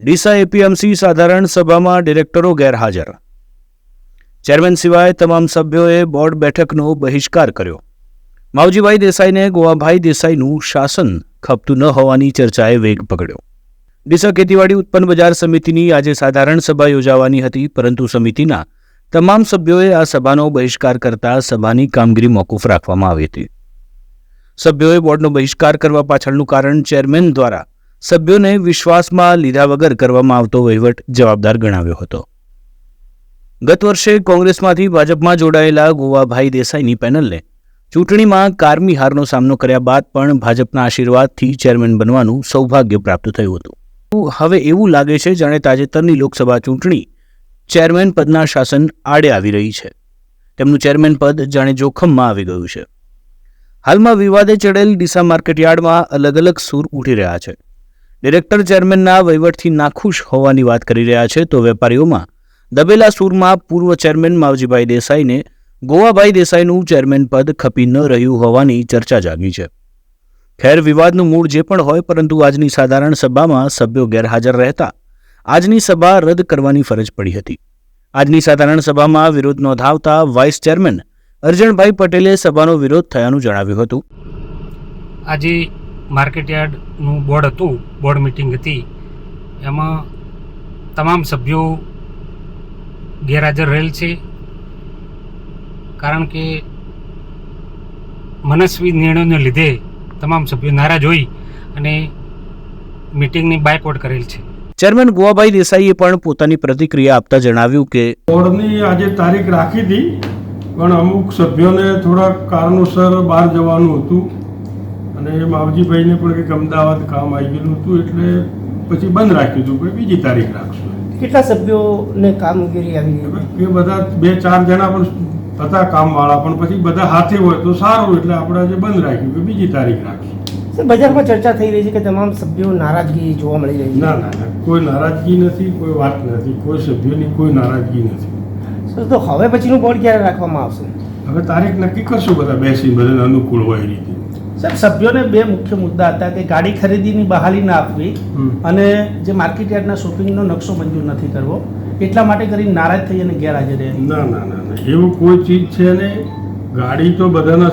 Deesa APMC સાધારણ સભામાં ડિરેક્ટરો ગેરહાજર. ચેરમેન સિવાય તમામ સભ્યોએ બોર્ડ બેઠકનો બહિષ્કાર કર્યો. માવજીભાઈ દેસાઈને, ગોવાભાઈ દેસાઈનું શાસન ખપતું ન હોવાની ચર્ચાએ વેગ પકડ્યો. ડીસા ખેતીવાડી ઉત્પન્ન બજાર સમિતિની આજે સાધારણ સભા યોજાવાની હતી, પરંતુ સમિતિના તમામ સભ્યોએ આ સભાનો બહિષ્કાર કરતા સભાની કામગીરી મોકૂફ રાખવામાં આવી હતી. સભ્યોએ બોર્ડનો બહિષ્કાર કરવા પાછળનું કારણ ચેરમેન દ્વારા સભ્યોને વિશ્વાસમાં લીધા વગર કરવામાં આવતો વહીવટ જવાબદાર ગણાવ્યો હતો. ગત વર્ષે કોંગ્રેસમાંથી ભાજપમાં જોડાયેલા ગોવાભાઈ દેસાઈની પેનલને ચૂંટણીમાં કારમી હારનો સામનો કર્યા બાદ પણ ભાજપના આશીર્વાદથી ચેરમેન બનવાનું સૌભાગ્ય પ્રાપ્ત થયું હતું. હવે એવું લાગે છે જાણે તાજેતરની લોકસભા ચૂંટણી ચેરમેન પદના શાસન આડે આવી રહી છે? તેમનું ચેરમેન પદ જાણે જોખમમાં આવી ગયું છે. હાલમાં વિવાદે ચડેલ ડીસા માર્કેટયાર્ડમાં અલગ અલગ સૂર ઉઠી રહ્યા છે. ડિરેક્ટર ચેરમેનના વહીવટથી નાખુશ હોવાની વાત કરી રહ્યા છે, તો વેપારીઓમાં દબેલા સૂરમાં પૂર્વ ચેરમેન માવજીભાઈ દેસાઈને ગોવાભાઈ દેસાઈનું ચેરમેન પદ ખપી ન રહ્યું હોવાની ચર્ચા જાગી છે. ખેર વિવાદનું મૂળ જે પણ હોય, પરંતુ આજની સાધારણ સભામાં સભ્યો ગેરહાજર રહેતા આજની સભા રદ કરવાની ફરજ પડી હતી. આજની સાધારણ સભામાં વિરોધ નોંધાવતા વાઇસ ચેરમેન અર્જણભાઈ પટેલે સભાનો વિરોધ થયાનું જણાવ્યું હતું. આજે માર્કેટયાર્ડનું બોર્ડ હતું બોર્ડ મિટિંગ હતી. એમાં તમામ સભ્યો ગેરહાજર રહેલ છે. કારણ કે મનસ્વી નિર્ણયોને લીધે તમામ સભ્યો નારાજ હોઈ અને મિટિંગની બાયકોટ કરેલ છે. ચેરમેન ગોવાભાઈ દેસાઈએ પણ પોતાની પ્રતિક્રિયા આપતા જણાવ્યું કે બોર્ડની આજે તારીખ રાખી હતી પણ અમુક સભ્યોને થોડાક કારણોસર બહાર જવાનું હતું. અને માવજીભાઈને પણ કંઈક અમદાવાદ કામ આવી ગયેલું હતું એટલે પછી બંધ રાખ્યું હતું કોઈ બીજી તારીખ રાખશું. કેટલા સભ્યોને કામગીરી આવી? એ બધા બે ચાર જણા પણ હતા કામવાળા પણ પછી બધા હાથે હોય તો સારું એટલે આપણે આજે બંધ રાખ્યું કે બીજી તારીખ રાખશું. બજારમાં ચર્ચા થઈ રહી છે કે તમામ સભ્યો નારાજગી જોવા મળી રહી છે. ના ના કોઈ નારાજગી નથી કોઈ વાત નથી કોઈ સભ્યોની કોઈ નારાજગી નથી. સર, તો હવે પછીનું બોર્ડ ક્યારે રાખવામાં આવશે? હવે તારીખ નક્કી કરશું બધા બેસીને બધાને અનુકૂળ હોય એ રીતે. સાહેબ સભ્યોને બે મુખ્ય મુદ્દા હતા કે ગાડી ખરીદીની બહાલી ના આપવી અને જે માર્કેટ યાર્ડના શોપિંગનો નકશો મંજૂર નથી કરવો. એટલા માટે કરીને નારાજ થઈ અને ગેરહાજર રહ્યા. ના ના ના એવું કોઈ ચીજ છે નહીં. ગાડી તો બધાના